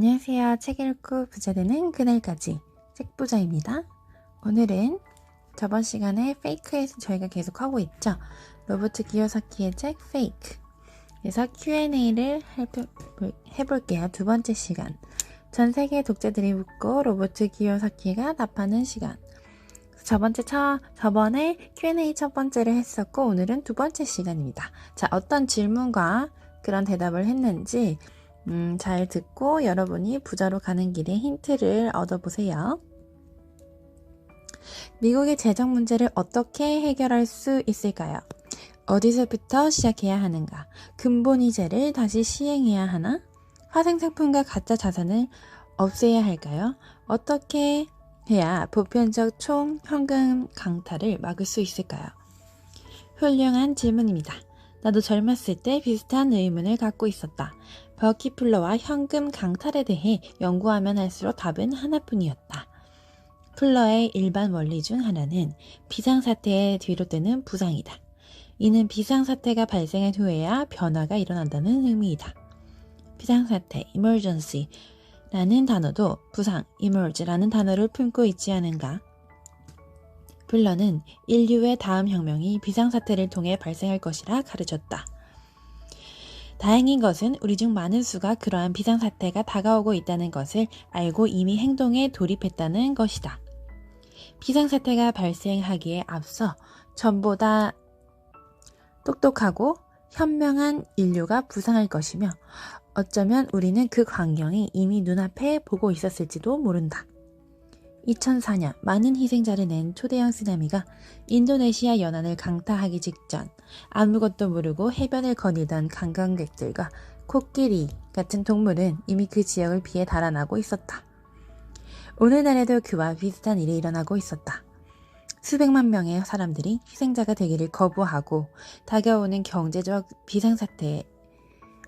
안녕하세요. 책 읽고 부자 되는 그날까지 책부자입니다. 오늘은 저번 시간에 페이크에서 저희가 계속 하고 있죠. 로버트 기요사키의 책 페이크. 그래서 Q&A를 해볼게요. 두 번째 시간. 전 세계 독자들이 묻고 로버트 기요사키가 답하는 시간. 저번째 첫, 저번에 Q&A 첫 번째를 했었고 오늘은 두 번째 시간입니다. 자, 어떤 질문과 그런 대답을 했는지 음, 잘 듣고 여러분이 부자로 가는 길에 힌트를 얻어보세요. 미국의 재정 문제를 어떻게 해결할 수 있을까요? 어디서부터 시작해야 하는가? 근본이제를 다시 시행해야 하나? 화생상품과 가짜 자산을 없애야 할까요? 어떻게 해야 보편적 총 현금 강탈을 막을 수 있을까요? 훌륭한 질문입니다. 나도 젊었을 때 비슷한 의문을 갖고 있었다. 버키플러와 현금 강탈에 대해 연구하면 할수록 답은 하나뿐이었다. 플러의 일반 원리 중 하나는 비상사태에 뒤로 뜨는 부상이다. 이는 비상사태가 발생한 후에야 변화가 일어난다는 의미이다. 비상사태, emergency라는 단어도 부상, emerge라는 단어를 품고 있지 않은가? 플러는 인류의 다음 혁명이 비상사태를 통해 발생할 것이라 가르쳤다. 다행인 것은 우리 중 많은 수가 그러한 비상사태가 다가오고 있다는 것을 알고 이미 행동에 돌입했다는 것이다. 비상사태가 발생하기에 앞서 전보다 똑똑하고 현명한 인류가 부상할 것이며 어쩌면 우리는 그 광경이 이미 눈앞에 보고 있었을지도 모른다. 2004년 많은 희생자를 낸 초대형 쓰나미가 인도네시아 연안을 강타하기 직전 아무것도 모르고 해변을 거닐던 관광객들과 코끼리 같은 동물은 이미 그 지역을 피해 달아나고 있었다. 오늘날에도 그와 비슷한 일이 일어나고 있었다. 수백만 명의 사람들이 희생자가 되기를 거부하고 다가오는 경제적 비상사태에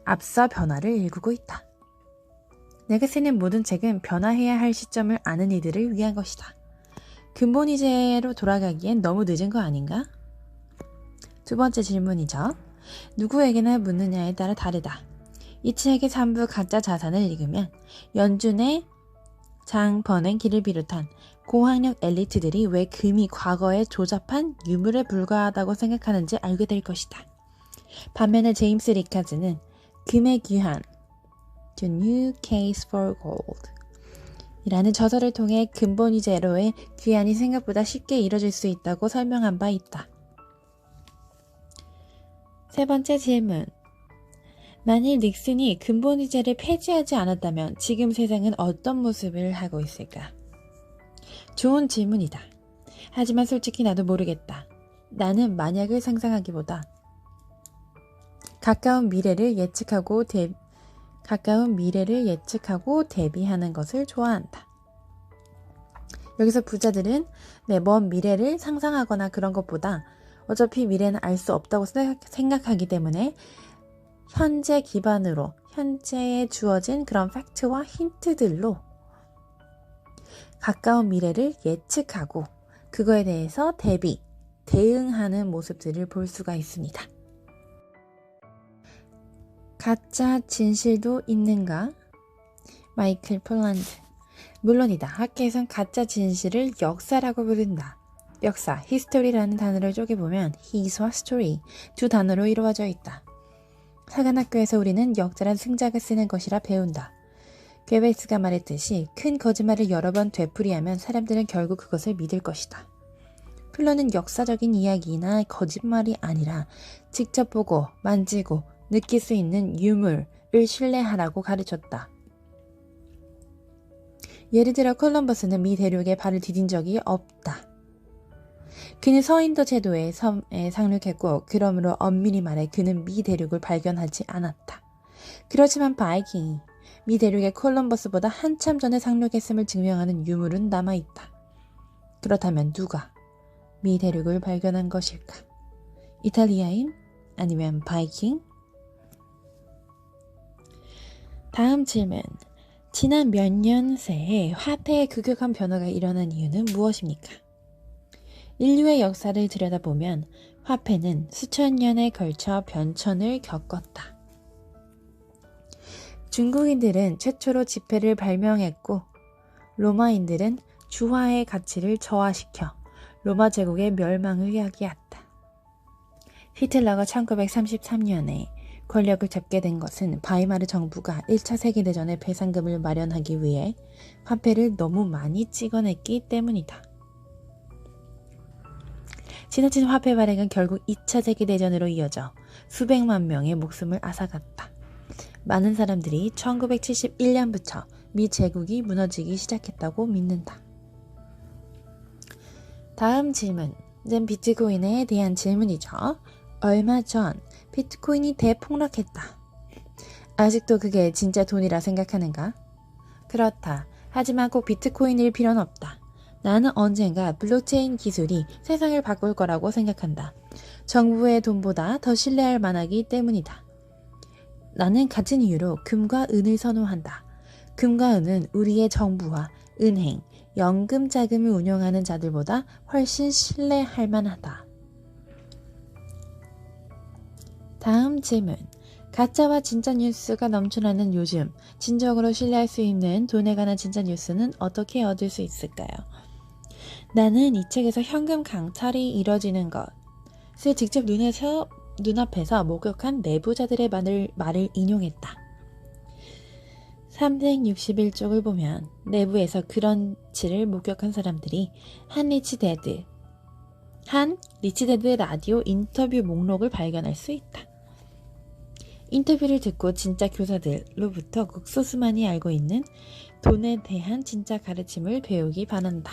앞서 변화를 일구고 있다. 내가 쓰는 모든 책은 변화해야 할 시점을 아는 이들을 위한 것이다. 근본 이제로 돌아가기엔 너무 늦은 거 아닌가? 두 번째 질문이죠. 누구에게나 묻느냐에 따라 다르다. 이 책의 3부 가짜 자산을 읽으면 연준의 장 버냉키를 비롯한 고학력 엘리트들이 왜 금이 과거에 조잡한 유물에 불과하다고 생각하는지 알게 될 것이다. 반면에 제임스 리카즈는 금의 귀한 The New Case for Gold 이라는 저서를 통해 근본이 제로의 귀환이 생각보다 쉽게 이뤄질 수 있다고 설명한 바 있다. 세 번째 질문. 만일 닉슨이 근본이제를 폐지하지 않았다면 지금 세상은 어떤 모습을 하고 있을까? 좋은 질문이다. 하지만 솔직히 나도 모르겠다. 나는 만약을 상상하기보다 가까운 미래를 예측하고 대, 가까운 미래를 예측하고 대비하는 것을 좋아한다. 여기서 부자들은 네, 먼 미래를 상상하거나 그런 것보다 어차피 미래는 알 수 없다고 생각하기 때문에 현재 기반으로 현재에 주어진 그런 팩트와 힌트들로 가까운 미래를 예측하고 그거에 대해서 대비, 대응하는 모습들을 볼 수가 있습니다. 가짜 진실도 있는가? 마이클 폴란드. 물론이다. 학계에선 가짜 진실을 역사라고 부른다. 역사, 히스토리라는 단어를 쪼개보면 his와 story 두 단어로 이루어져 있다. 사관학교에서 우리는 역자란 승자가 쓰는 것이라 배운다. 괴베스가 말했듯이 큰 거짓말을 여러 번 되풀이하면 사람들은 결국 그것을 믿을 것이다. 플러는 역사적인 이야기나 거짓말이 아니라 직접 보고 만지고 느낄 수 있는 유물을 신뢰하라고 가르쳤다. 예를 들어 콜럼버스는 미 대륙에 발을 디딘 적이 없다. 그는 서인도 제도의 섬에 상륙했고 그러므로 엄밀히 말해 그는 미 대륙을 발견하지 않았다. 그렇지만 바이킹이 미 대륙의 콜럼버스보다 한참 전에 상륙했음을 증명하는 유물은 남아있다. 그렇다면 누가 미 대륙을 발견한 것일까? 이탈리아인? 아니면 바이킹? 다음 질문. 지난 몇 년 새에 화폐의 급격한 변화가 일어난 이유는 무엇입니까? 인류의 역사를 들여다보면 화폐는 수천 년에 걸쳐 변천을 겪었다. 중국인들은 최초로 지폐를 발명했고 로마인들은 주화의 가치를 저하시켜 로마 제국의 멸망을 야기했다. 히틀러가 1933년에 권력을 잡게 된 것은 바이마르 정부가 1차 세계대전의 배상금을 마련하기 위해 화폐를 너무 많이 찍어냈기 때문이다. 지나친 화폐 발행은 결국 2차 세계대전으로 이어져 수백만 명의 목숨을 앗아갔다. 많은 사람들이 1971년부터 미 제국이 무너지기 시작했다고 믿는다. 다음 질문. 는 비트코인에 대한 질문이죠. 얼마 전 비트코인이 대폭락했다. 아직도 그게 진짜 돈이라 생각하는가? 그렇다. 하지만 꼭 비트코인일 필요는 없다. 나는 언젠가 블록체인 기술이 세상을 바꿀 거라고 생각한다. 정부의 돈보다 더 신뢰할 만하기 때문이다. 나는 같은 이유로 금과 은을 선호한다. 금과 은은 우리의 정부와 은행, 연금 자금을 운용하는 자들보다 훨씬 신뢰할 만하다. 다음 질문. 가짜와 진짜 뉴스가 넘쳐나는 요즘, 진정으로 신뢰할 수 있는 돈에 관한 진짜 뉴스는 어떻게 얻을 수 있을까요? 나는 이 책에서 현금 강탈이 이뤄지는 것을 직접 눈에서, 눈앞에서 목격한 내부자들의 말을, 말을 인용했다. 361쪽을 보면 내부에서 그런 치를 목격한 사람들이 한 리치데드, 한 리치데드 라디오 인터뷰 목록을 발견할 수 있다. 인터뷰를 듣고 진짜 교사들로부터 극소수만이 알고 있는 돈에 대한 진짜 가르침을 배우기 바란다.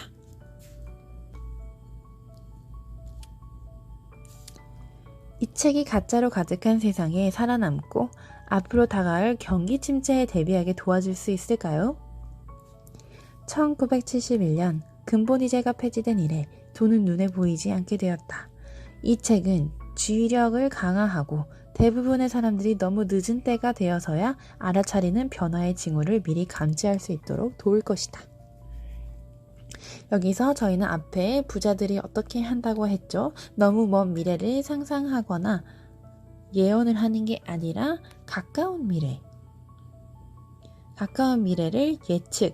이 책이 가짜로 가득한 세상에 살아남고 앞으로 다가올 경기 침체에 대비하게 도와줄 수 있을까요? 1971년 근본이제가 폐지된 이래 돈은 눈에 보이지 않게 되었다. 이 책은 주의력을 강화하고 대부분의 사람들이 너무 늦은 때가 되어서야 알아차리는 변화의 징후를 미리 감지할 수 있도록 도울 것이다. 여기서 저희는 앞에 부자들이 어떻게 한다고 했죠? 너무 먼 미래를 상상하거나 예언을 하는 게 아니라 가까운 미래. 가까운 미래를 예측하고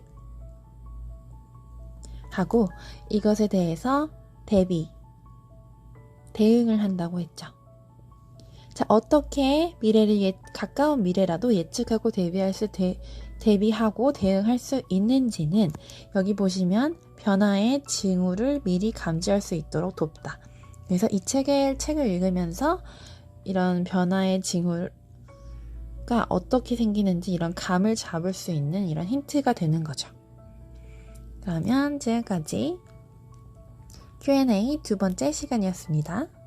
이것에 대해서 대비, 대응을 한다고 했죠. 자, 어떻게 미래를 예, 가까운 미래라도 예측하고 대비할 수, 대, 대비하고 대응할 수 있는지는 여기 보시면 변화의 징후를 미리 감지할 수 있도록 돕다. 그래서 이 책을, 책을 읽으면서 이런 변화의 징후가 어떻게 생기는지 이런 감을 잡을 수 있는 이런 힌트가 되는 거죠. 그러면 지금까지 Q&A 두 번째 시간이었습니다.